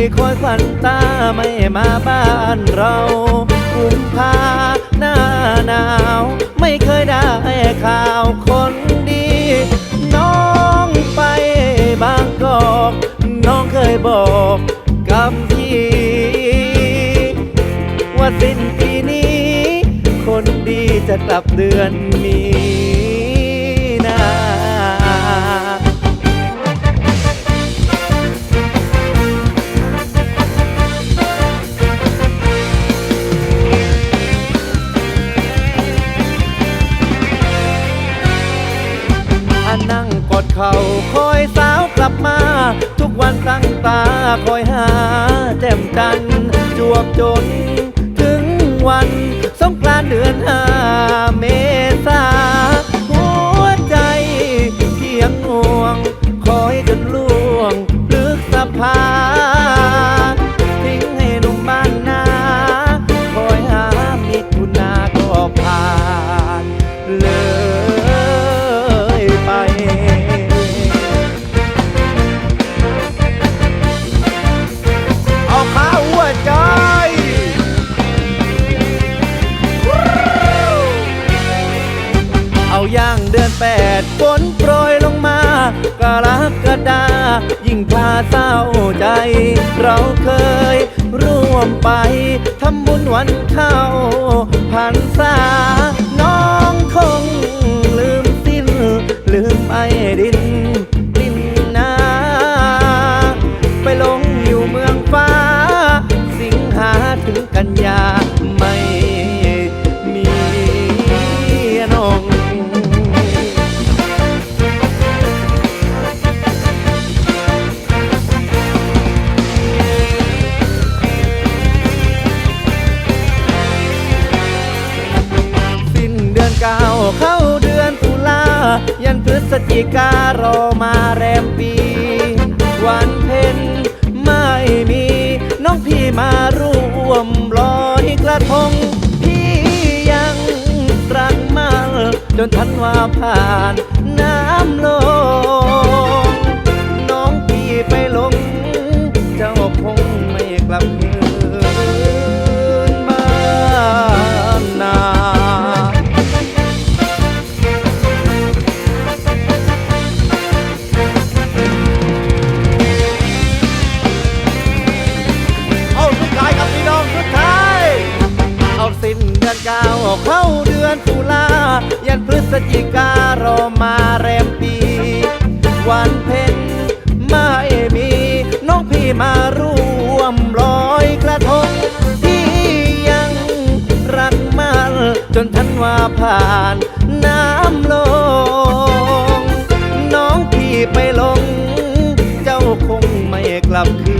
คอยควันตาไม่มาบ้านเรากุมภาหน้าหนาว ไม่เคยได้ข่าวคนดี น้องไปบางกอกน้องเคยบอกกับพี่ ว่าสิ้นปีนี้ คนดีจะกลับเดือนมี อันนั่งกอดเขาคอยสาวกลับมา ทุกวันตั้งตาคอยหา แจ่มจันจวบจน ถึงวันสงกรานต์เดือนห้า แปดฝนโปรยลงมากรกดา ยิ่งพาเศร้าใจ เราเคยร่วมไปทำบุญวันเข้าพันษา เข้าเดือนตุลายันพฤศจิการอมาแรมปี วันเพ็ญไม่มี น้องพี่มาร่วมลอยกระทง พี่ยังรักมันจนทันว่าผ่านน้ำลง อนเก้าเข้าเดือนตุลายันพฤศจิการอมาแรมปี วันเพ็ญไม่มี น้องพี่มาร่วมลอยกระทงพี่ยังรักมันจนทันว่าผ่านน้ำลง น้องพี่ไปลง เจ้าคงไม่กลับคืน